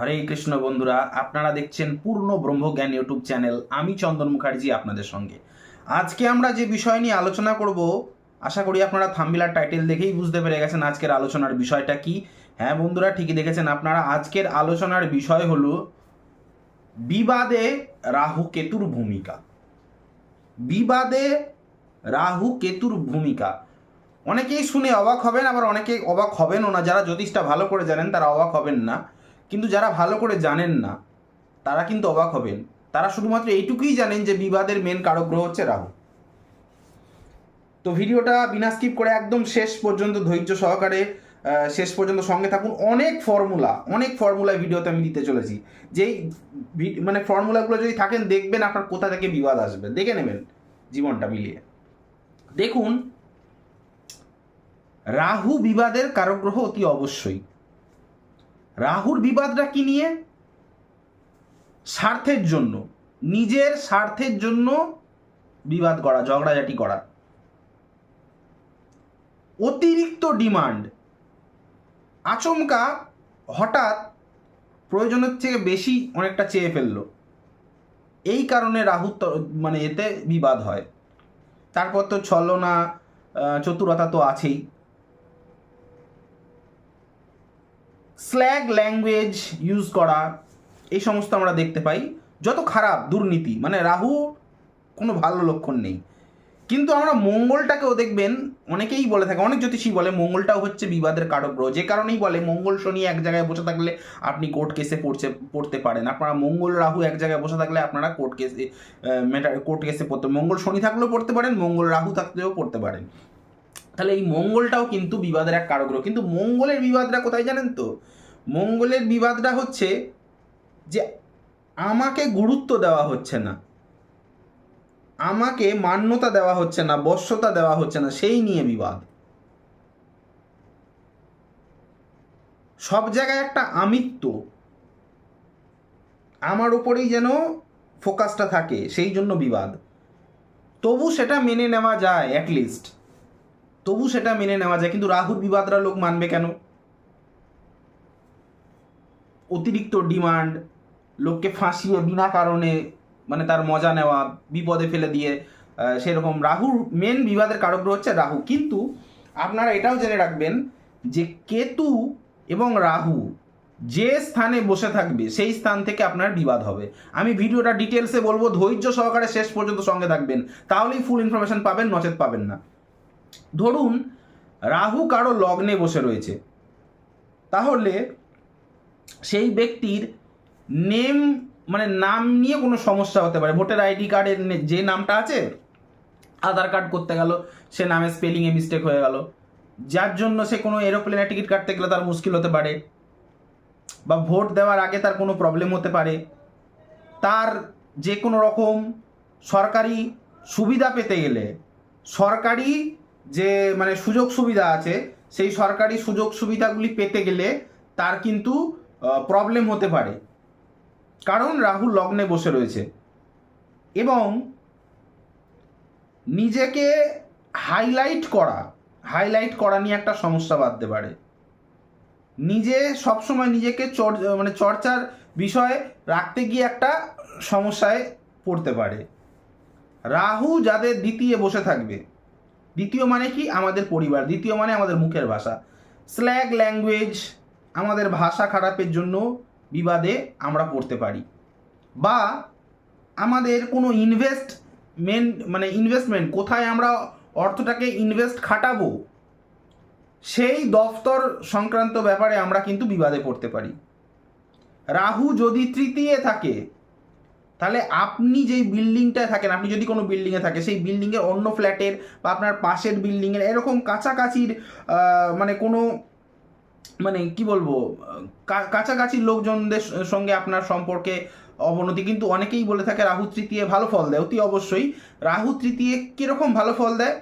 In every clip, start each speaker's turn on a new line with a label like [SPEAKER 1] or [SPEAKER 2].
[SPEAKER 1] হরে কৃষ্ণ বন্ধুরা, আপনারা দেখছেন পূর্ণ ব্রহ্মজ্ঞান ইউটিউব চ্যানেল। আমি চন্দন মুখার্জি আপনাদের সঙ্গে। আজকে আমরা যে বিষয় নিয়ে আলোচনা করব, আশা করি আপনারা থাম্বিলার টাইটেল দেখেই বুঝতে পেরে গেছেন আজকের আলোচনার বিষয়টা কি। হ্যাঁ বন্ধুরা, ঠিকই দেখেছেন আপনারা, আজকের আলোচনার বিষয় হলো বিবাদে রাহু কেতুর ভূমিকা। বিবাদে রাহু কেতুর ভূমিকা। অনেকেই শুনে অবাক হবেন, আবার অনেকে অবাক হবেনও না। যারা জ্যোতিষটা ভালো করে জানেন, তারা অবাক হবেন না। কিন্তু যারা ভালো করে জানেন না, তারা কিন্তু অবাক হবেন। তারা শুধুমাত্র এইটুকুই জানেন যে বিবাদের মেন কারক গ্রহ হচ্ছে রাহু। তো ভিডিওটা বিনা স্কিপ করে একদম শেষ পর্যন্ত ধৈর্য সহকারে শেষ পর্যন্ত সঙ্গে থাকুন। অনেক ফর্মুলা অনেক ফর্মুলা ভিডিওতে আমি দিতে চলেছি। যেই মানে ফর্মুলাগুলো যদি থাকেন, দেখবেন আপনার কোথা থেকে বিবাদ আসবে। দেখে নেবেন জীবনটা মিলিয়ে। দেখুন, রাহু বিবাদের কারক গ্রহ অতি অবশ্যই। রাহুর বিবাদটা কি নিয়ে? স্বার্থের জন্য, নিজের স্বার্থের জন্য বিবাদ করা, ঝগড়াঝাটি করা। অতিরিক্ত ডিমান্ড। আচমকা হঠাৎ প্রয়োজনের থেকে বেশি অনেকটা চেয়ে ফেলল। এই কারণে রাহু মানে এতে বিবাদ হয়। তারপর তো ছলনা চতুরতা তো আছেই। স্ল্যাগ ল্যাঙ্গুয়েজ ইউজ করা, এই সমস্ত আমরা দেখতে পাই। যত খারাপ দুর্নীতি মানে রাহু কোনো ভালো লক্ষণ নেই। কিন্তু আমরা মঙ্গলটাকেও দেখবেন, অনেকেই বলে থাকে, অনেক জ্যোতিষী বলে মঙ্গলটাও হচ্ছে বিবাদের কারক গ্রহ যে কারণেই বলে, মঙ্গল শনি এক জায়গায় বসে থাকলে আপনি কোর্ট কেসে পড়ছে, পড়তে পারেন। আপনারা মঙ্গল রাহু এক জায়গায় বসে থাকলে আপনারা কোর্ট কেসে কোর্ট কেসে পড়তে, মঙ্গল শনি থাকলেও পড়তে পারেন, মঙ্গল রাহু থাকলেও পড়তে পারেন। তাহলে এই মঙ্গলটাও কিন্তু বিবাদের এক কারগ্রহ কিন্তু মঙ্গলের বিবাদটা কোথায় জানেন তো? মঙ্গলের বিবাদটা হচ্ছে যে আমাকে গুরুত্ব দেওয়া হচ্ছে না। আমাকে মান্যতা দেওয়া হচ্ছে না, বশ্যতা দেওয়া হচ্ছে না, সেই নিয়ে বিবাদ। সব জায়গায় একটা আমিত্ব। আমার উপরেই যেন ফোকাসটা থাকে, সেই জন্য বিবাদ। তবু সেটা মেনে নেওয়া যায় অ্যাটলিস্ট তবু সেটা মেনে নেওয়া যায়, কিন্তু রাহুর বিবাদরা লোক মানবে কেন? অতিরিক্ত ডিমান্ড, লোককে ফাঁসিয়ে বিনা কারণে মানে তার মজা নেওয়া, বিপদে ফেলে দিয়ে সেরকম। রাহুর মেন বিবাদের কারক হচ্ছে রাহু কিন্তু আপনারা এটাও জেনে রাখবেন যে কেতু এবং রাহু যে স্থানে বসে থাকবে, সেই স্থান থেকে আপনার বিবাদ হবে। আমি ভিডিওটা ডিটেলসে বলব, ধৈর্য সহকারে শেষ পর্যন্ত সঙ্গে থাকবেন। তাহলেই ফুল ইনফরমেশন পাবেন, নচেত পাবেন না। ধরুন, রাহু কারও লগ্নে বসে রয়েছে। তাহলে সেই ব্যক্তির নেম মানে নাম নিয়ে কোনো সমস্যা হতে পারে। ভোটার আইডি কার্ডের যে নামটা আছে, আধার কার্ড করতে গেল, সে নামে স্পেলিংয়ে মিস্টেক হয়ে গেল। যার জন্য সে কোনো এরোপ্লেনে টিকিট কাটতে গেলে তার মুশকিল হতে পারে। বা ভোট দেওয়ার আগে তার কোনো প্রবলেম হতে পারে। তার যে কোনো রকম সরকারি সুবিধা পেতে গেলে, সরকারি যে মানে সুযোগ সুবিধা আছে, সেই সরকারি সুযোগ সুবিধাগুলি পেতে গেলে তার কিন্তু প্রবলেম হতে পারে। কারণ রাহুল লগ্নে বসে রয়েছে। এবং নিজেকে হাইলাইট করা হাইলাইট করা নিয়ে একটা সমস্যা বাঁধতে পারে। নিজে সবসময় নিজেকে চর- মানে চর্চার বিষয়ে রাখতে গিয়ে একটা সমস্যায় পড়তে পারে। রাহু যাদের দ্বিতীয় বসে থাকবে দ্বিতীয় মানে কি? আমাদের পরিবার। দ্বিতীয় মানে আমাদের মুখের ভাষা। স্ল্যাগ ল্যাঙ্গুয়েজ আমাদের ভাষা খারাপের জন্য বিবাদে আমরা পড়তে পারি। বা আমাদের কোনো ইনভেস্টমেন্ট মানে ইনভেস্টমেন্ট কোথায় আমরা অর্থটাকে ইনভেস্ট খাটাবো, সেই দফতর সংক্রান্ত ব্যাপারে আমরা কিন্তু বিবাদে পড়তে পারি। রাহু যদি তৃতীয় থাকে তাহলে আপনি যেই বিল্ডিংটায় থাকেন, আপনি যদি কোনো বিল্ডিংয়ে থাকে সেই বিল্ডিংয়ের অন্য ফ্ল্যাটের বা আপনার পাশের বিল্ডিংয়ের এরকম কাছাকাছির মানে কোনো মানে কি বলব কাছাকাছি লোকজনদের সঙ্গে আপনার সম্পর্কে অবনতি। কিন্তু অনেকেই বলে থাকে, রাহু তৃতীয় ভালো ফল দেয়। অতি অবশ্যই, রাহু তৃতীয় কীরকম ভালো ফল দেয়?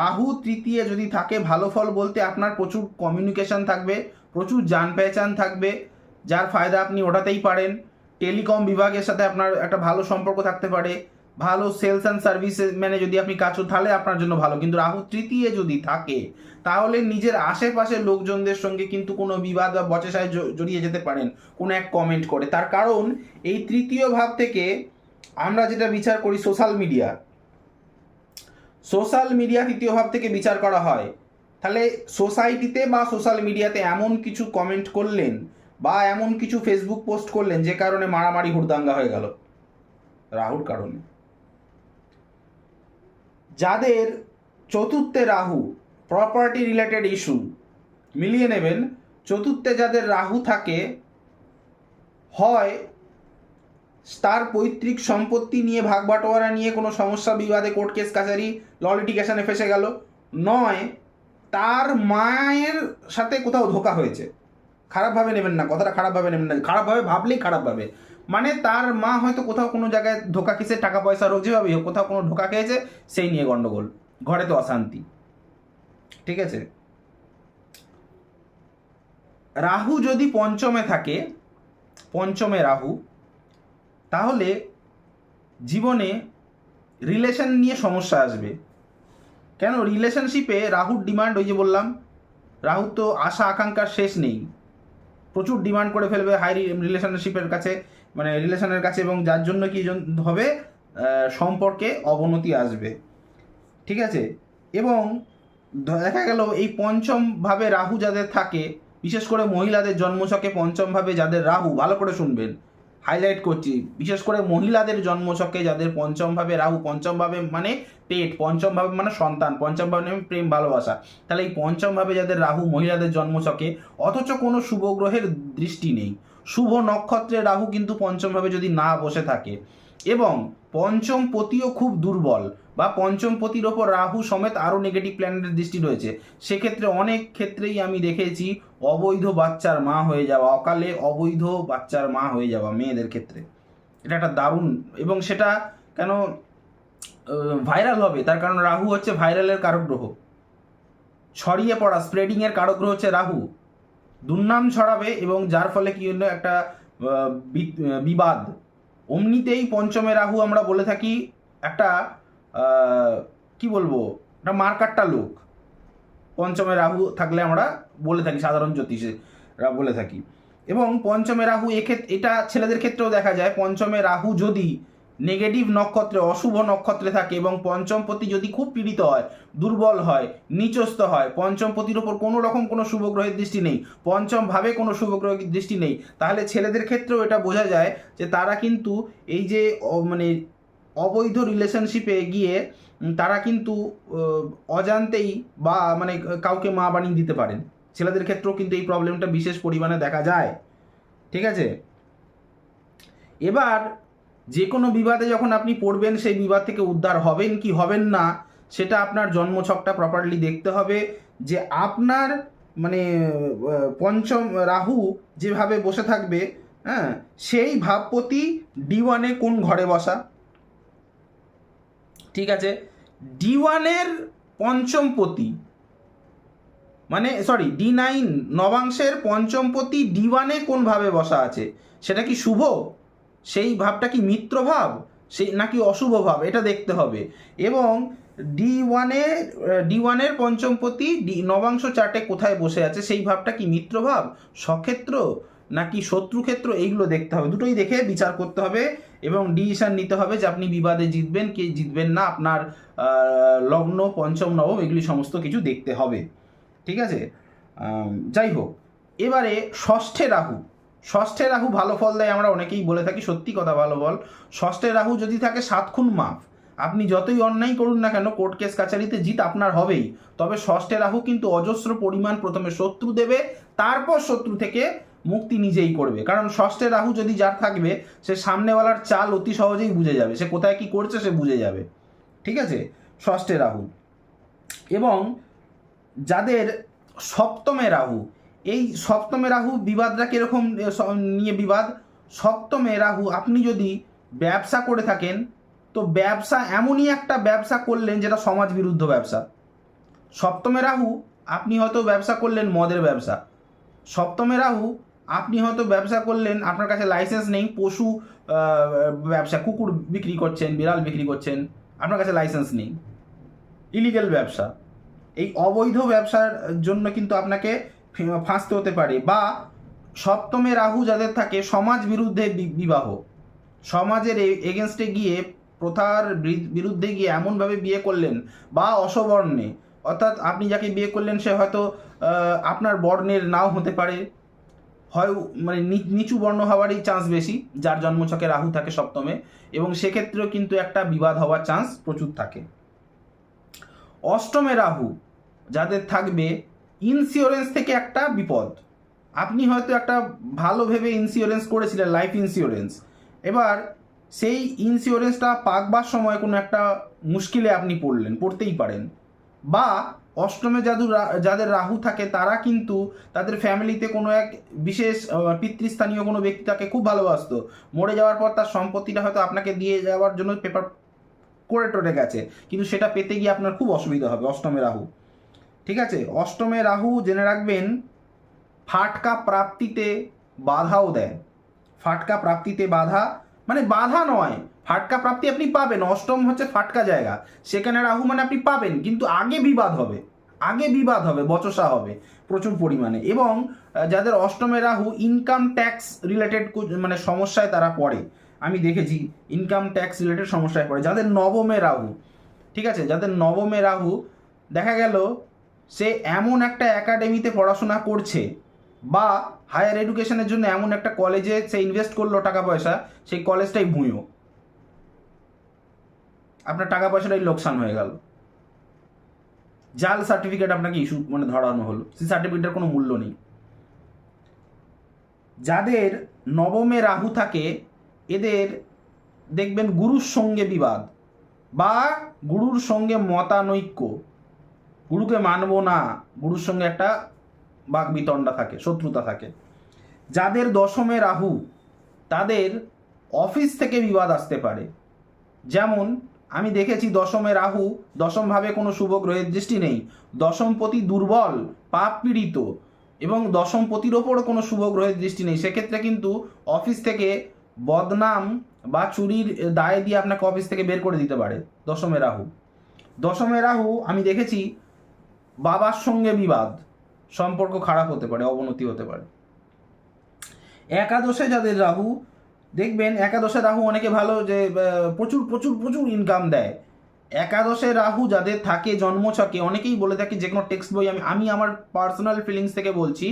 [SPEAKER 1] রাহু তৃতীয় যদি থাকে, ভালো ফল বলতে আপনার প্রচুর কমিউনিকেশন থাকবে, প্রচুর জান পেহচান থাকবে, যার ফায়দা আপনি ওঠাতেই পারেন। টেলিকম বিভাগের সাথে আপনার একটা ভালো সম্পর্ক থাকতে পারে, ভালো সেলস অ্যান্ড সার্ভিস মানে যদি আপনি কাজ তাহলে আপনার জন্য ভালো। কিন্তু রাহু তৃতীয় যদি থাকে, তাহলে নিজের আশেপাশের লোকজনদের সঙ্গে কিন্তু কোনো বিবাদ বা বচসায় জড়িয়ে যেতে পারেন, কোনো এক কমেন্ট করে। তার কারণ, এই তৃতীয় ভাব থেকে আমরা যেটা বিচার করি সোশ্যাল মিডিয়া সোশ্যাল মিডিয়া তৃতীয় ভাব থেকে বিচার করা হয়। তাহলে সোসাইটিতে বা সোশ্যাল মিডিয়াতে এমন কিছু কমেন্ট করলেন বা এমন কিছু ফেসবুক পোস্ট করলেন যে কারণে মারামারি হুড়দাঙ্গা হয়ে গেল। রাহুর কারণে যাদের চতুর্থে রাহু প্রপার্টি রিলেটেড ইস্যু মিলিয়ে নেবেন, চতুর্থে যাদের রাহু থাকে, হয় তার পৈতৃক সম্পত্তি নিয়ে ভাগ বাটোয়ারা নিয়ে কোনো সমস্যা বিবাদে কোর্ট কেস কাছারি ল লিটিগেশনে ফেসে গেল। নয়, তার মায়ের সাথে কোথাও ধোকা হয়েছে। খারাপভাবে নেবেন না, কথাটা খারাপভাবে নেবেন না, খারাপভাবে ভাবলেই খারাপভাবে। মানে তার মা হয়তো কোথাও কোনো জায়গায় ধোকা খেয়েছে টাকা পয়সা রোগ যেভাবেই হোক, কোথাও কোনো ধোকা খেয়েছে, সেই নিয়ে গন্ডগোল। ঘরে তো অশান্তি। ঠিক আছে? রাহু যদি পঞ্চমে থাকে, পঞ্চমে রাহু, তাহলে জীবনে রিলেশন নিয়ে সমস্যা আসবে। কেন? রিলেশনশিপে রাহুর ডিমান্ড ওই যে বললাম, রাহুর তো আশা আকাঙ্ক্ষার শেষ নেই। প্রচুর ডিমান্ড করে ফেলবে হাই রিলেশনশিপের কাছে মানে রিলেশনের কাছে এবং যার জন্য কি হবে সম্পর্কে অবনতি আসবে। ঠিক আছে? এবং দেখা গেল এই পঞ্চমভাবে রাহু যাদের থাকে, বিশেষ করে মহিলাদের জন্মছকে পঞ্চম ভাবে যাদের রাহু, ভালো করে শুনবেন। হাইলাইট করছি। বিশেষ করে মহিলাদের জন্মছকে যাদের পঞ্চমভাবে রাহু, পঞ্চমভাবে মানে পেট, পঞ্চমভাবে মানে সন্তান, পঞ্চমভাবে মানে প্রেম, ভালোবাসা। তাহলে এই পঞ্চমভাবে যাদের রাহু, মহিলাদের জন্মছকে, অথচ কোনো শুভ গ্রহের দৃষ্টি নেই। শুভ নক্ষত্রে রাহু কিন্তু পঞ্চমভাবে যদি না বসে থাকে এবং পঞ্চম পতিও খুব দুর্বল বা পঞ্চম পতির ওপর রাহু সমেত আরও নেগেটিভ প্ল্যানেটের দৃষ্টি রয়েছে। সেক্ষেত্রে অনেক ক্ষেত্রেই আমি দেখেছি অবৈধ বাচ্চার মা হয়ে যাওয়া, অকালে অবৈধ বাচ্চার মা হয়ে যাওয়া মেয়েদের ক্ষেত্রে। এটা একটা দারুণ এবং সেটা কেন ভাইরাল হবে, তার কারণ রাহু হচ্ছে ভাইরালের কারক গ্রহ ছড়িয়ে পড়া স্প্রেডিংয়ের কারক গ্রহ হচ্ছে রাহু। দুর্নাম ছড়াবে এবং যার ফলে কি হলো, একটা বিবাদ অমনিতেই পঞ্চমে রাহু আমরা বলে থাকি একটা কি বলব, একটা মার্কারটা লোক। পঞ্চমে রাহু থাকলে আমরা বলে থাকি, সাধারণ জ্যোতিষেরা বলে থাকি। এবং পঞ্চমে রাহু এক্ষেত্রে এটা ছেলেদের ক্ষেত্রেও দেখা যায়, পঞ্চমে রাহু যদি নেগেটিভ নক্ষত্রে, অশুভ নক্ষত্রে থাকে এবং পঞ্চমপতি যদি খুব পীড়িত হয়, দুর্বল হয় নিচস্ত হয়, পঞ্চমপতির ওপর কোনো রকম কোনো শুভ গ্রহের দৃষ্টি নেই পঞ্চম ভাবে কোনো শুভ গ্রহের দৃষ্টি নেই, তাহলে ছেলেদের ক্ষেত্রেও এটা বোঝা যায় যে তারা কিন্তু এই যে মানে অবৈধ রিলেশনশিপে গিয়ে তারা কিন্তু অজান্তেই বা মানে কাউকে মা বানিয়ে দিতে পারেন। ছেলেদের ক্ষেত্রেও কিন্তু এই প্রবলেমটা বিশেষ পরিমাণে দেখা যায়। ঠিক আছে? এবার যে কোনো বিবাদে যখন আপনি পড়বেন, সেই বিবাদ থেকে উদ্ধার হবেন কি হবেন না, সেটা আপনার জন্মছকটা প্রপারলি দেখতে হবে যে আপনার মানে পঞ্চম রাহু যেভাবে বসে থাকবে হ্যাঁ সেই ভাবপতি ডি ওয়ানে কোন ঘরে বসা? ঠিক আছে? ডি ওয়ানের পঞ্চমপতি মানে সরি ডি নাইন নবাংশের পঞ্চমপতি ডি ওয়ানে কোন ভাবে বসা আছে? সেটা কি শুভ? সেই ভাবটা কি মিত্র ভাব? সেই নাকি অশুভ ভাব? এটা দেখতে হবে। এবং ডি ওয়ানে ডি ওয়ানের পঞ্চমপতি ডি নবাংশ চার্টে কোথায় বসে আছে? সেই ভাবটা কি মিত্র ভাব? সক্ষেত্র নাকি শত্রুক্ষেত্র? এইগুলো দেখতে হবে। দুটোই দেখে বিচার করতে হবে এবং ডিসিশন নিতে হবে যে আপনি বিবাদে জিতবেন কি জিতবেন না। আপনার লগ্ন, পঞ্চম, নবম, এগুলি সমস্ত কিছু দেখতে হবে। ঠিক আছে? যাই হোক। এবারে ষষ্ঠে রাহু। ষষ্ঠে রাহু ভালো ফল দেয় আমরা অনেকেই বলে থাকি, সত্যি কথা ভালো ফল। ষষ্ঠে রাহু যদি থাকে, সাত খুন মাফ। আপনি যতই অন্যায় করুন না কেন, কোর্ট কেস কাছারিতে জিত আপনার হবেই। তবে ষষ্ঠে রাহু কিন্তু অজস্র পরিমাণ প্রথমে শত্রু দেবে, তারপর শত্রু থেকে মুক্তি নিজেই করবে। কারণ ষষ্ঠে রাহু যদি যার থাকবে, সে সামনেওয়ালার চাল অতি সহজেই বুঝে যাবে। সে কোথায় কি করছে, সে বুঝে যাবে। ঠিক আছে? ষষ্ঠে রাহু। এবং যাদের সপ্তমে রাহু এই সপ্তমে রাহু বিবাদটা কীরকম নিয়ে বিবাদ? সপ্তমে রাহু, আপনি যদি ব্যবসা করে থাকেন, তো ব্যবসা এমনই একটা ব্যবসা করলেন যেটা সমাজ বিরুদ্ধ ব্যবসা। সপ্তমে রাহু, আপনি হয়তো ব্যবসা করলেন মদের ব্যবসা। সপ্তমে রাহু, আপনি হয়তো ব্যবসা করলেন, আপনার কাছে লাইসেন্স নেই, পশু ব্যবসা, কুকুর বিক্রি করছেন, বিড়াল বিক্রি করছেন, আপনার কাছে লাইসেন্স নেই। ইলিগেল ব্যবসা। এই অবৈধ ব্যবসার জন্য কিন্তু আপনাকে ফাঁসতে হতে পারে বা সপ্তমে রাহু যাদের থাকে সমাজ বিরুদ্ধে বিবাহ। সমাজের এগেনস্টে গিয়ে প্রথার বিরুদ্ধে গিয়ে এমনভাবে বিয়ে করলেন বা অসবর্ণে, অর্থাৎ আপনি যাকে বিয়ে করলেন সে হয়তো আপনার বর্ণের নাও হতে পারে। হয় মানে নিচু বর্ণ হওয়ারই চান্স বেশি, যার জন্মছকে রাহু থাকে সপ্তমে, এবং সেক্ষেত্রেও কিন্তু একটা বিবাদ হওয়ার চান্স প্রচুর থাকে। অষ্টমে রাহু যাদের থাকবে ইন্স্যুরেন্স থেকে একটা বিপদ। আপনি হয়তো একটা ভালো ভেবে ইন্স্যুরেন্স করেছিলেন লাইফ ইন্স্যুরেন্স এবার সেই ইন্স্যুরেন্সটা পাকবার সময় কোনো একটা মুশকিলে আপনি পড়লেন, পড়তেই পারেন। বা অষ্টমে যাদু যাদের রাহু থাকে, তারা কিন্তু তাদের ফ্যামিলিতে কোনো এক বিশেষ পিতৃস্থানীয় কোনো ব্যক্তি তাকে খুব ভালোবাসত। মরে যাওয়ার পর তার সম্পত্তিটা হয়তো আপনাকে দিয়ে যাওয়ার জন্য পেপার করে টরে গেছে। কিন্তু সেটা পেতে গিয়ে আপনার খুব অসুবিধা হবে অষ্টমে রাহু। ঠিক আছে? অষ্টমে রাহু জেনে রাখবেন, ফাটকা প্রাপ্তিতে বাধাও দেয়। ফাটকা প্রাপ্তিতে বাধা মানে বাধা নয়। ফাটকা প্রাপ্তি আপনি পাবেন, অষ্টম হচ্ছে ফাটকা জায়গা। সেখানে রাহু মানে আপনি পাবেন, কিন্তু আগে বিবাদ হবে। আগে বিবাদ হবে, বচসা হবে, প্রচুর পরিমাণে। এবং যাদের অষ্টমে রাহু ইনকাম ট্যাক্স রিলেটেড মানে সমস্যায় তারা পড়ে। আমি দেখেছি ইনকাম ট্যাক্স রিলেটেড সমস্যায় পড়ে। যাদের নবমে রাহু, ঠিক আছে? যাদের নবমে রাহু, দেখা গেল সে এমন একটা একাডেমিতে পড়াশোনা করছে বা হায়ার এডুকেশনের জন্য এমন একটা কলেজে সে ইনভেস্ট করল টাকা পয়সা, সেই কলেজটাই ভুঁয়ো আপনার টাকা পয়সাটাই লোকসান হয়ে গেল। জাল সার্টিফিকেট আপনাকে ইস্যু মানে ধরানো হলো। সেই সার্টিফিকেটের কোনো মূল্য নেই। যাদের নবমে রাহু থাকে, এদের দেখবেন গুরুর সঙ্গে বিবাদ বা গুরুর সঙ্গে মতানৈক্য। গুরুকে মানবো না। গুরুর সঙ্গে একটা বাক বিতণ্ডা থাকে, শত্রুতা থাকে। যাদের দশমে রাহু, তাদের অফিস থেকে বিবাদ আসতে পারে। যেমন, আমি দেখেছি দশমে রাহু, দশমভাবে কোনো শুভ গ্রহের দৃষ্টি নেই। দশমপতি দুর্বল, পাপ পীড়িত এবং দশমপতির ওপরও কোনো শুভ গ্রহের দৃষ্টি নেই। সেক্ষেত্রে কিন্তু অফিস থেকে বদনাম বা চুরির দায় দিয়ে আপনাকে অফিস থেকে বের করে দিতে পারে দশমে রাহু। দশমে রাহু, আমি দেখেছি বাবার সঙ্গে বিবাদ, সম্পর্ক খারাপ হতে পারে, অবনতি হতে পারে। একাদশে যাদের রাহু, দেখবেন একাদশে রাহু অনেকে ভালো যে প্রচুর প্রচুর প্রচুর ইনকাম দেয়। একাদশে রাহু যাদের থাকে, জন্মছকে, অনেকেই বলে থাকে, যে কোনো টেক্সট বই আমি আমি আমার পার্সোনাল ফিলিংস থেকে বলছি,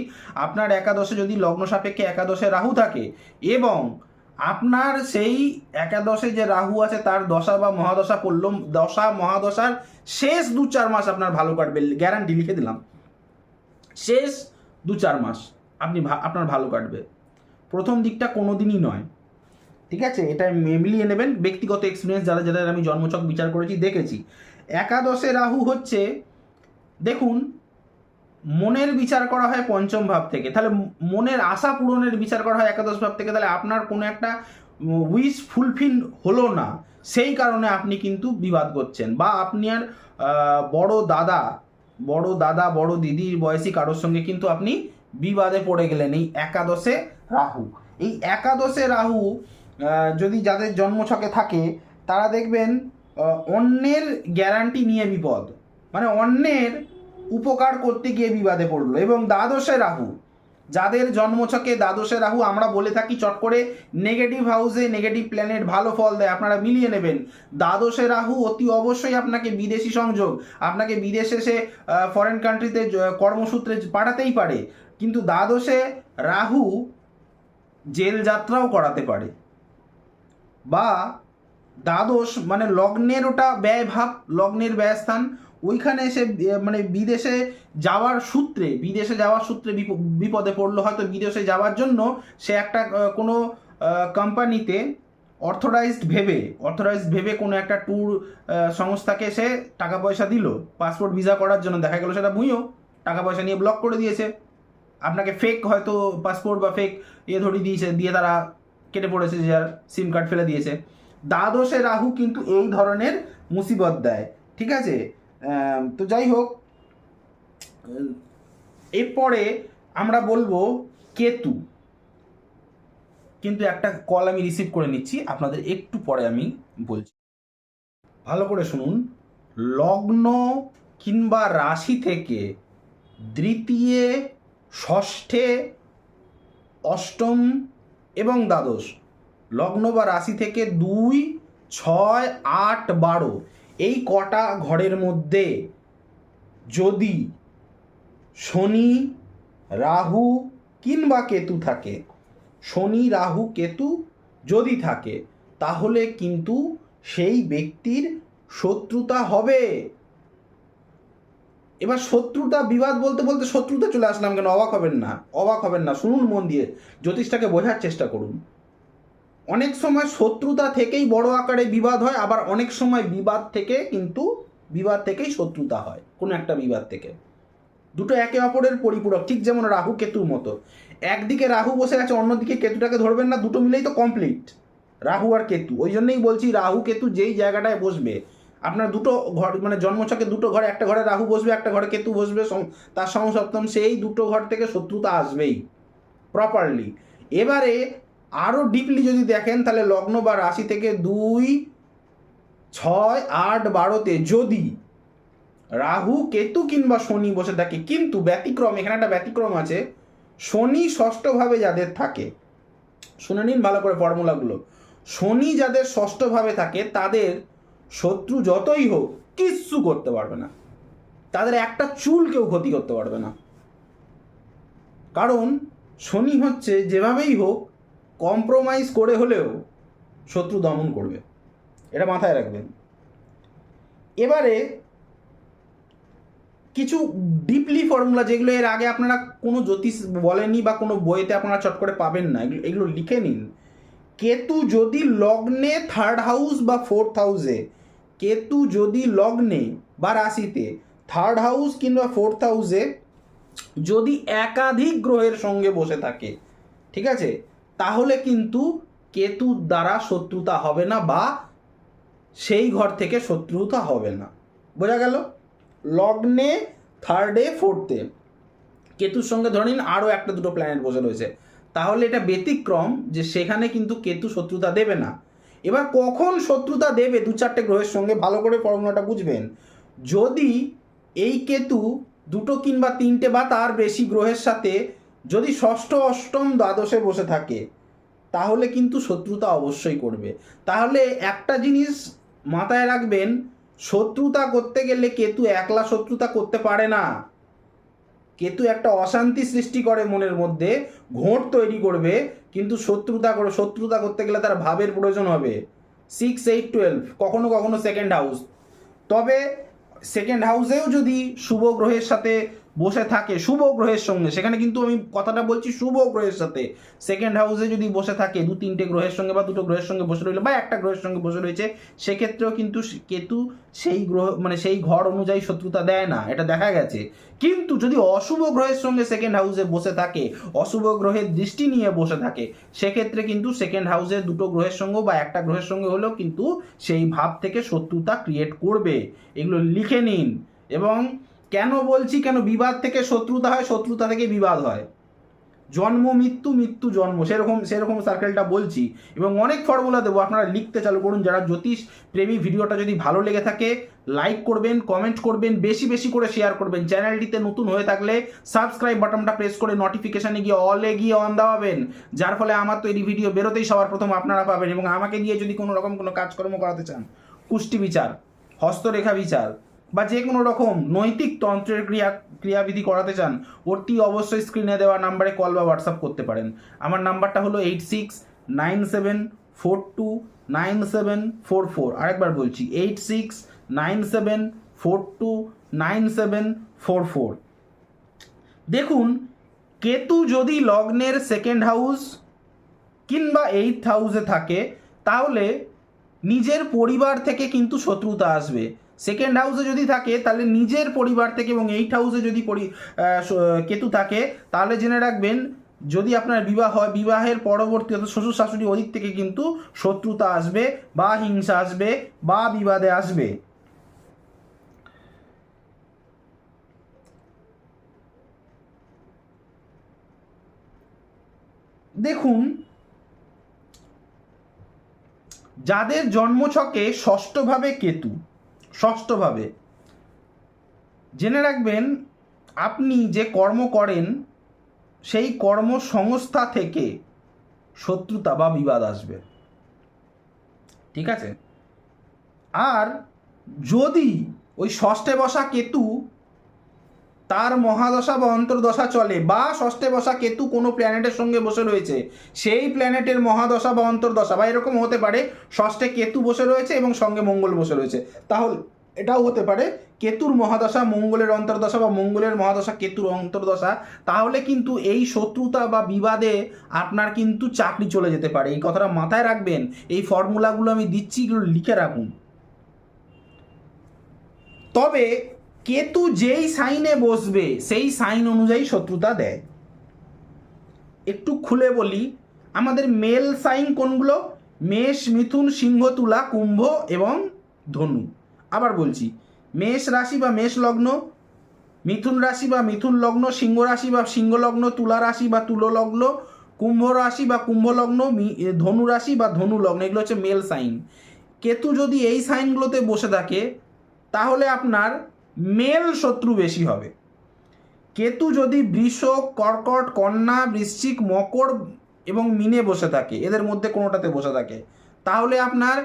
[SPEAKER 1] আপনার একাদশে যদি লগ্ন সাপেক্ষে একাদশে রাহু থাকে, এবং আপনার সেই একাদশে যে রাহু আছে, তার দশা বা মহাদশা পড়ল, দশা, মহাদশার শেষ দু চার মাস আপনার ভালো কাটবে গ্যারান্টি লিখে দিলাম। শেষ দু চার মাস আপনি আপনার ভালো কাটবে। প্রথম দিকটা কোনো দিনই নয়। ঠিক আছে? এটা মিলিয়ে নেবেন। ব্যক্তিগত এক্সপিরিয়েন্স যারা যাদের আমি জন্মছক বিচার করেছি, দেখেছি। একাদশে রাহু হচ্ছে, দেখুন মনের বিচার করা হয় পঞ্চম ভাব থেকে। তাহলে মনের আশা পূরণের বিচার করা হয় একাদশ ভাব থেকে। তাহলে আপনার কোনো একটা উইশ ফুলফিল হলো না, সেই কারণে আপনি কিন্তু বিবাদ করছেন। বা আপনি আর বড় দাদা বড় দাদা, বড় দিদির বয়সী কারোর সঙ্গে কিন্তু আপনি বিবাদে পড়ে গেলেন। এই একাদশে রাহু। এই একাদশে রাহু যদি যাদের জন্মছকে থাকে, তারা দেখবেন অন্যের গ্যারান্টি নিয়ে বিপদ। মানে অন্যের উপকার করতে গিয়ে বিবাদে পড়ল এবং দ্বাদশে রাহু, যাদের জন্মছকে দ্বাদশে রাহু আমরা বলে থাকি, চট করে নেগেটিভ হাউসে নেগেটিভ প্ল্যানেট ভালো ফল দেয়, আপনারা মিলিয়ে নেবেন। দ্বাদশে রাহু অতি অবশ্যই আপনাকে বিদেশি সংযোগ, আপনাকে বিদেশে সে ফরেন কান্ট্রিতে কর্মসূত্রে পাঠাতেই পারে। কিন্তু দ্বাদশে রাহু জেল যাত্রাও করাতে পারে। বা দ্বাদশ মানে লগ্নের ওটা ব্যয়ভাব, লগ্নের ব্যয়স্থান ওইখানে এসে মানে বিদেশে যাওয়ার সূত্রে, বিদেশে যাওয়ার সূত্রে বিপ- বিপদে পড়ল। হয়তো বিদেশে যাওয়ার জন্য সে একটা কোনো কোম্পানিতে অর্থোরাইজড ভেবে অর্থোরাইজড ভেবে কোনো একটা ট্যুর সংস্থাকে সে টাকা পয়সা দিল। পাসপোর্ট ভিসা করার জন্য দেখা গেলো সেটা ভুঁইও টাকা পয়সা নিয়ে ব্লক করে দিয়েছে। আপনাকে ফেক হয়তো পাসপোর্ট বা ফেক ইয়ে ধরিয়ে দিয়েছে, দিয়ে তারা কেটে পড়েছে যে যার সিম কার্ড ফেলে দিয়েছে। দ্বাদশে রাহু কিন্তু এই ধরনের মুসিবত দেয়। ঠিক আছে? তো যাই হোক, এরপরে আমরা বলব কেতু। কিন্তু একটা কল আমি রিসিভ করে নিচ্ছি, আপনাদের একটু পরে আমি বলছি। ভালো করে শুনুন। লগ্ন কিংবা রাশি থেকে দ্বিতীয়, ষষ্ঠে, অষ্টম এবং দ্বাদশ। লগ্ন বা রাশি থেকে দুই, ছয়, আট, বারো। এই কটা ঘরের মধ্যে যদি শনি, রাহু কিংবা কেতু থাকে, শনি, রাহু, কেতু যদি থাকে, তাহলে কিন্তু সেই ব্যক্তির শত্রুতা হবে। এবার শত্রুতা বিবাদ বলতে বলতে শত্রুতা চলে আসলাম কেন? অবাক হবেন না, অবাক হবেন না। শুনুন মন দিয়ে, জ্যোতিষটাকে বোঝার চেষ্টা করুন। অনেক সময় শত্রুতা থেকেই বড় আকারে বিবাদ হয়, আবার অনেক সময় বিবাদ থেকে কিন্তু, বিবাদ থেকেই শত্রুতা হয়, কোনো একটা বিবাদ থেকে। দুটো একে অপরের পরিপূরক, ঠিক যেমন রাহু কেতুর মতো। একদিকে রাহু বসে আছে, অন্যদিকে কেতুটাকে ধরবেন না, দুটো মিলেই তো কমপ্লিট রাহু আর কেতু, ওই জন্যই বলছি রাহু কেতু যেই জায়গাটায় বসবে, আপনার দুটো ঘর মানে জন্মছকে দুটো ঘরে, একটা ঘরে রাহু বসবে, একটা ঘরে কেতু বসবে তার সমসপ্তম, সেই দুটো ঘর থেকে শত্রুতা আসবেই প্রপারলি এবারে আরও ডিপলি যদি দেখেন, তাহলে লগ্ন বা রাশি থেকে দুই, ছয়, আট, বারোতে যদি রাহু, কেতু কিংবা শনি বসে থাকে, কিন্তু ব্যতিক্রম, এখানে একটা ব্যতিক্রম আছে, শনি ষষ্ঠভাবে যাদের থাকে, শুনে নিন ভালো করে ফর্মুলাগুলো, শনি যাদের ষষ্ঠভাবে থাকে, তাদের শত্রু যতই হোক, কিচ্ছু করতে পারবে না। তাদের একটা চুল কেউ ক্ষতি করতে পারবে না। কারণ শনি হচ্ছে যেভাবেই হোক কম্প্রোমাইজ করে হলেও শত্রু দমন করবে। এটা মাথায় রাখবেন। এবারে কিছু ডিপলি ফর্মুলা যেগুলো এর আগে আপনারা কোনো জ্যোতিষ বলেনি বা কোনো বইতে আপনারা চট করে পাবেন না, এগুলো এগুলো লিখে নিন। কেতু যদি লগ্নে থার্ড হাউস বা ফোর্থ হাউসে কেতু যদি লগ্নে বা রাশিতে থার্ড হাউস কিংবা ফোর্থ হাউসে যদি একাধিক গ্রহের সঙ্গে বসে থাকে, ঠিক আছে? তাহলে কিন্তু কেতুর দ্বারা শত্রুতা হবে না বা সেই ঘর থেকে শত্রুতা হবে না। বোঝা গেল? লগ্নে থার্ডে ফোর্থে কেতুর সঙ্গে ধরে নিন, আরও একটা দুটো প্ল্যানেট বসে রয়েছে। তাহলে এটা ব্যতিক্রম যে সেখানে কিন্তু কেতু শত্রুতা দেবে না। এবার কখন শত্রুতা দেবে? দু চারটে গ্রহের সঙ্গে ভালো করে ফর্মুলাটা বুঝবেন। যদি এই কেতু দুটো কিংবা তিনটে বা তার বেশি গ্রহের সাথে যদি ষষ্ঠ, অষ্টম দ্বাদশে বসে থাকে, তাহলে কিন্তু শত্রুতা অবশ্যই করবে। তাহলে একটা জিনিস মাথায় রাখবেন, শত্রুতা করতে গেলে কেতু একলা শত্রুতা করতে পারে না। কেতু একটা অশান্তি সৃষ্টি করে মনের মধ্যে ঘোট তৈরি করবে, কিন্তু শত্রুতা করে, শত্রুতা করতে গেলে তার ভাবের প্রয়োজন হবে। সিক্স এইট টুয়েলভ কখনো কখনো সেকেন্ড হাউস তবে সেকেন্ড হাউসেও যদি শুভ গ্রহের সাথে বসে থাকে শুভ গ্রহের সঙ্গে। সেখানে কিন্তু আমি কথাটা বলছি শুভ গ্রহের সাথে। সেকেন্ড হাউসে যদি বসে থাকে দু তিনটে গ্রহের সঙ্গে বা দুটো গ্রহের সঙ্গে বসে রইল বা একটা গ্রহের সঙ্গে বসে রয়েছে, সেক্ষেত্রেও কিন্তু কেতু সেই গ্রহ মানে সেই ঘর অনুযায়ী শত্রুতা দেয় না, এটা দেখা গেছে। কিন্তু যদি অশুভ গ্রহের সঙ্গে সেকেন্ড হাউসে বসে থাকে, অশুভ গ্রহের দৃষ্টি নিয়ে বসে থাকে, সেক্ষেত্রে কিন্তু সেকেন্ড হাউসে দুটো গ্রহের সঙ্গে বা একটা গ্রহের সঙ্গে হলেও কিন্তু সেই ভাব থেকে শত্রুতা ক্রিয়েট করবে। এগুলো লিখে নিন। এবং কেন বলছি? কেন বিবাদ থেকে শত্রুতা হয়? শত্রুতা থেকে বিবাদ হয়। জন্ম, মৃত্যু মৃত্যু, জন্ম। সেরকম সেরকম সার্কেলটা বলছি। এবং অনেক ফর্মুলা দেবো। আপনারা লিখতে চালু করুন। যারা জ্যোতিষ প্রেমী, ভিডিওটা যদি ভালো লেগে থাকে লাইক করবেন কমেন্ট করবেন, বেশি বেশি করে শেয়ার করবেন। চ্যানেলটিতে নতুন হয়ে থাকলে সাবস্ক্রাইব বাটনটা প্রেস করে নোটিফিকেশানে গিয়ে অলে গিয়ে অন দেওয়াবেন যার ফলে আমার তৈরি ভিডিও বেরোতেই সবার প্রথম আপনারা পাবেন। এবং আমাকে দিয়ে যদি কোনো রকম কোনো কাজকর্ম করাতে চান কুষ্টি বিচার, হস্তরেখা বিচার বা যে কোনো রকম নৈতিক তন্ত্রের ক্রিয়া, ক্রিয়াবিধি করাতে চান অতি অবশ্যই স্ক্রিনে দেওয়া নাম্বারে কল বা হোয়াটসঅ্যাপ করতে পারেন। আমার নাম্বারটা হলো eight six nine seven four two nine seven four four আরেকবার বলছি eight six nine seven four two nine seven four four দেখুন, কেতু যদি লগ্নের সেকেন্ড হাউস কিংবা এইথ হাউসে থাকে, তাহলে নিজের পরিবার থেকে কিন্তু শত্রুতা আসবে। সেকেন্ড হাউসে যদি থাকে, তাহলে নিজের পরিবার থেকে এবং এইট হাউসে যদি পরি কেতু থাকে, তাহলে জেনে রাখবেন, যদি আপনার বিবাহ হয়, বিবাহের পরবর্তী অর্থাৎ শ্বশুর শাশুড়ি ওদিক থেকে কিন্তু শত্রুতা আসবে বা হিংসা আসবে বা বিবাদে আসবে। দেখুন, যাদের জন্মছকে ষষ্ঠভাবে কেতু ষষ্ঠভাবে। জেনে রাখবেন, আপনি যে কর্ম করেন, সেই কর্ম সংস্থা থেকে শত্রুতা বা বিবাদ আসবে। ঠিক আছে? আর যদি ওই ষষ্ঠে বসা কেতু তার মহাদশা বা অন্তর্দশা চলে বা ষষ্ঠে বসা কেতু কোনো প্ল্যানেটের সঙ্গে বসে রয়েছে। সেই প্ল্যানেটের মহাদশা বা অন্তর্দশা বা এরকম হতে পারে, ষষ্ঠে কেতু বসে রয়েছে এবং সঙ্গে মঙ্গল বসে রয়েছে। তাহলে এটাও হতে পারে, কেতুর মহাদশা মঙ্গলের অন্তর্দশা বা মঙ্গলের মহাদশা কেতুর অন্তর্দশা, তাহলে কিন্তু এই শত্রুতা বা বিবাদে আপনার কিন্তু চাকরি চলে যেতে পারে। এই কথাটা মাথায় রাখবেন, এই ফর্মুলাগুলো আমি দিচ্ছি, এগুলো লিখে রাখুন। তবে কেতু যেই সাইনে বসবে, সেই সাইন অনুযায়ী শত্রুতা দেয়। একটু খুলে বলি, আমাদের মেল সাইন কোনগুলো? মেষ, মিথুন, সিংহ, তুলা, কুম্ভ এবং ধনু। আবার বলছি, মেষ রাশি বা মেষ লগ্ন, মিথুন রাশি বা মিথুন লগ্ন, সিংহ রাশি বা সিংহ লগ্ন, তুলা রাশি বা তুলো লগ্ন, কুম্ভ রাশি বা কুম্ভ লগ্ন ধনু রাশি বা ধনু লগ্ন, এগুলো হচ্ছে মেল সাইন। কেতু যদি এই সাইনগুলোতে বসে থাকে, তাহলে আপনার মেল শত্রু বেশি হবে। কেতু যদি বৃষ, কর্কট, কন্যা, বৃশ্চিক, মকর এবং মিনে বসে থাকে, এদের মধ্যে কোনোটাতে বসে থাকে, তাহলে আপনার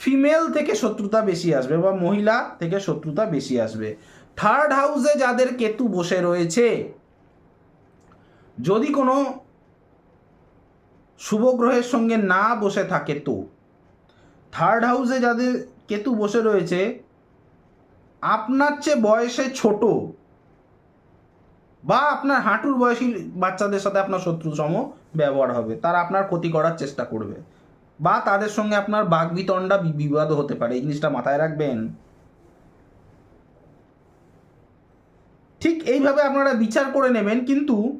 [SPEAKER 1] ফিমেল থেকে শত্রুতা বেশি আসবে বা মহিলা থেকে শত্রুতা বেশি আসবে। থার্ড হাউসে যাদের কেতু বসে রয়েছে, যদি কোনো শুভ গ্রহের সঙ্গে না বসে থাকে তো, থার্ড হাউসে যাদের কেতু বসে রয়েছে আপনার চেয়ে বয়সে ছোট বা আপনার হাঁটুর বয়সী বাচ্চাদের সাথে আপনার শত্রু সম ব্যবহার হবে, তারা আপনার ক্ষতি করার চেষ্টা করবে বা তাদের সঙ্গে আপনার বাগবিতণ্ডা বি- বিবাদও হতে পারে, এই জিনিসটা মাথায় রাখবেন। ঠিক এইভাবে আপনারা বিচার করে নেবেন, কিন্তু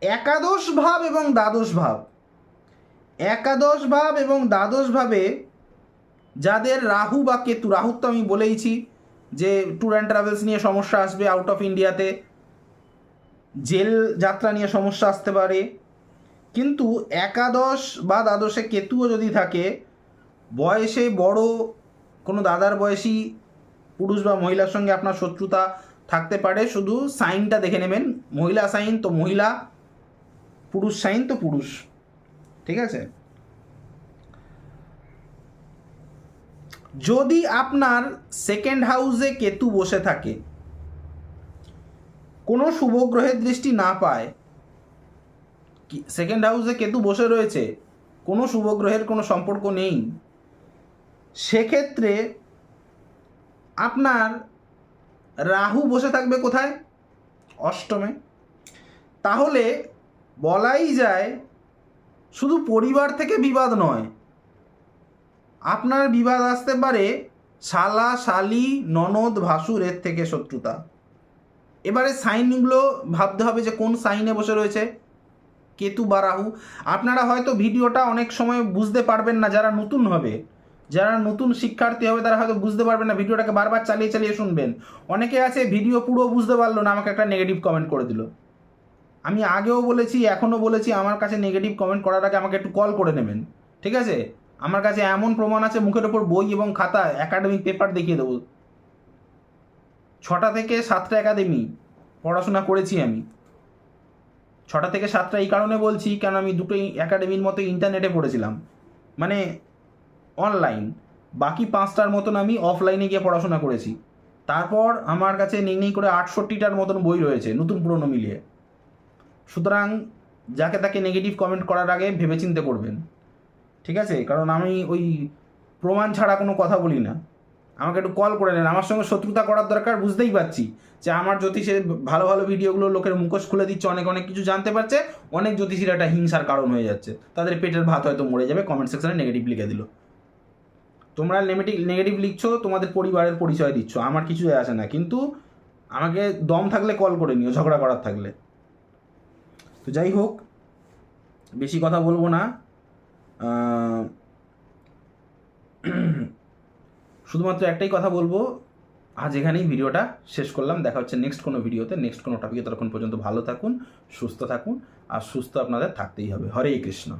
[SPEAKER 1] একাদশ ভাব এবং দ্বাদশ ভাব। একাদশ ভাব এবং দ্বাদশ ভাবে যাদের রাহু বা কেতু, রাহু তো আমি বলেইছি যে ট্যুর অ্যান্ড ট্রাভেলস নিয়ে সমস্যা আসবে আউট অফ ইন্ডিয়াতে জেল যাত্রা নিয়ে সমস্যা আসতে পারে। কিন্তু একাদশ বা দ্বাদশে কেতুও যদি থাকে, বয়সে বড় কোনো দাদার বয়সী পুরুষ বা মহিলার সঙ্গে আপনার শত্রুতা থাকতে পারে। শুধু সাইনটা দেখে নেবেন, মহিলা সাইন তো মহিলা, পুরুষ সাইন তো পুরুষ। ঠিক আছে? যদি আপনার সেকেন্ড হাউসে কেতু বসে থাকে, কোনো শুভ গ্রহের দৃষ্টি না পায় সেকেন্ড হাউসে কেতু বসে রয়েছে, কোনো শুভ গ্রহের কোনো সম্পর্ক নেই, সেক্ষেত্রে আপনার রাহু বসে থাকবে কোথায়? অষ্টমে। তাহলে বলাই যায়, শুধু পরিবার থেকে বিবাদ নয় আপনার বিবাদ আসতে পারে শালা, শালি, ননদ, ভাসুর, এর থেকে শত্রুতা। এবারে সাইনগুলো ভাবতে হবে যে কোন সাইনে বসে রয়েছে। কেতু বা রাহু, আপনারা হয়তো ভিডিওটা অনেক সময় বুঝতে পারবেন না যারা নতুন হবে। যারা নতুন শিক্ষার্থী হবে, তারা হয়তো বুঝতে পারবেন না, ভিডিওটাকে বারবার চালিয়ে চালিয়ে শুনবেন। অনেকে আছে ভিডিও পুরো বুঝতে পারল না, আমাকে একটা নেগেটিভ কমেন্ট করে দিল। আমি আগেও বলেছি, এখনও বলেছি, আমার কাছে নেগেটিভ কমেন্ট করার আগে আমাকে একটু কল করে নেবেন। ঠিক আছে? আমার কাছে এমন প্রমাণ আছে মুখের ওপর বই এবং খাতা একাডেমিক পেপার দেখিয়ে দেবো। ছটা থেকে সাতটা একাডেমি পড়াশোনা করেছি আমি। ছটা থেকে সাতটা এই কারণে বলছি, কেন আমি দুটো একাডেমির মতো ইন্টারনেটে পড়েছিলাম। মানে অনলাইন বাকি পাঁচটার মতন আমি অফলাইনে গিয়ে পড়াশোনা করেছি। তারপর আমার কাছে নেই নেই করে আটষট্টিটার মতন বই রয়েছে, নতুন পুরনো মিলিয়ে। সুতরাং, যাকে তাকে নেগেটিভ কমেন্ট করার আগে ভেবেচিন্তে করবেন ঠিক আছে? কারণ আমি ওই প্রমাণ ছাড়া কোনো কথা বলি না। আমাকে একটু কল করে নেন। আমার সঙ্গে শত্রুতা করার দরকার বুঝতেই পারছি যে আমার জ্যোতিষে ভালো ভালো ভিডিওগুলো লোকের মুখোশ খুলে দিচ্ছে, অনেক অনেক কিছু জানতে পারছে। অনেক জ্যোতিষীরা একটা হিংসার কারণ হয়ে যাচ্ছে। তাদের পেটের ভাত হয়তো মরে যাবে কমেন্ট সেকশনে নেগেটিভ লিখে দিল। তোমরা নেগেটিভ নেগেটিভ লিখছো, তোমাদের পরিবারের পরিচয় দিচ্ছ, আমার কিছু আসে না। কিন্তু আমাকে দম থাকলে কল করে নিও, ঝগড়া করার থাকলে। তো যাই হোক, বেশি কথা বলব না। শুধুমাত্র একটাই কথা বলব, আজ এখানেই ভিডিওটা শেষ করলাম। দেখা হচ্ছে নেক্সট কোনো ভিডিওতে। নেক্সট কোনো টপিকে ততক্ষণ পর্যন্ত ভালো থাকুন, সুস্থ থাকুন, আর সুস্থ আপনাদের থাকতেই হবে। হরে কৃষ্ণ।